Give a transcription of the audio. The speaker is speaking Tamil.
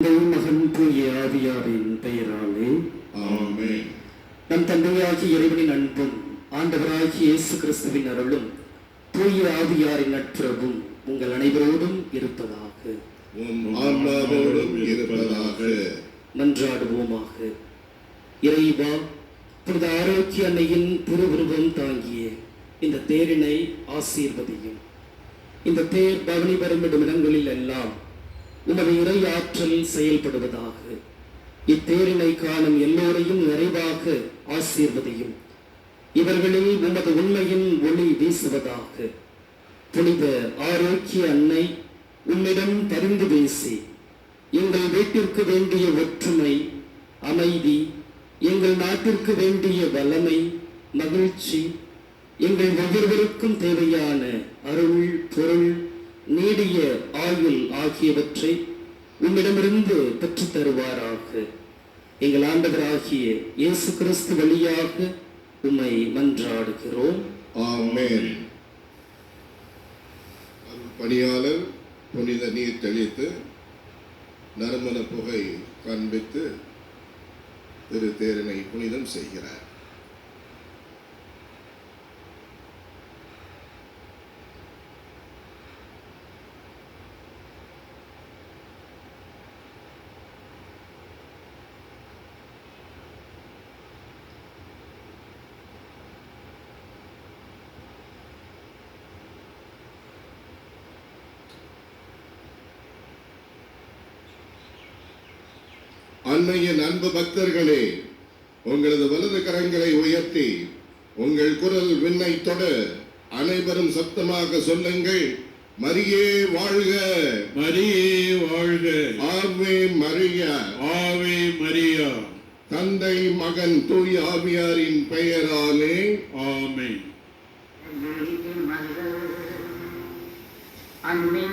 தந்தை மகன் தூய ஆவியாரின் பெயராலே நம் தந்தையாகிய இறைவனின் அன்பும் ஆண்டவராகிய இயேசு கிறிஸ்துவின் அருளும் தூய ஆவியாரின் நட்புறவும் உங்கள் அனைவரோடும் இருப்பதாக. மன்றாடுவோமாக. இறைவா புனித ஆரோக்கிய அன்னையின் திருவுருவம் தாங்கிய இந்த தேரினை ஆசீர்வதியும். இந்த தேர் பவனி பெருமிடும் இடங்களில் எல்லாம் உமது இறையாற்றல் செயல்படுவதாக. இத்தேரினை காணும் எல்லோரையும் நிறைவாக ஆசீர்வதையும். இவர்களில் உமது உண்மையின் ஒளி வீசுவதாக. புனித ஆரோக்கிய அன்னை உன்னிடம் பரிந்து பேசி எங்கள் வீட்டிற்கு வேண்டிய ஒற்றுமை அமைதி எங்கள் நாட்டிற்கு வேண்டிய வல்லமை மகிழ்ச்சி எங்கள் ஒவ்வொருவருக்கும் தேவையான அருள் பொருள் நீடிய ஆயுள் ஆகியவற்றை உம்மிடமிருந்து பெற்றுத் தருவாராக எங்கள் ஆண்டவராகிய இயேசு கிறிஸ்து வழியாக உம்மை மன்றாடுகிறோம். ஆமேன். பணியாளர் புனித நீர் தெளித்து நறுமண புகை காண்பித்து திரு தேரனை புனிதம் செய்கிறார். அன்னையின் அன்பு பக்தர்களே உங்களது வலது கரங்களை உயர்த்தி உங்கள் குரல் விண்ணை தொட அனைவரும் சத்தமாக சொல்லுங்கள் மரியே வாழ்க! மரியே வாழ்க! ஆவே மரியா! ஆவே மரியா! தந்தை மகன் தூய் ஆவியாரின் பெயராலே! ஆமென்! அன்னை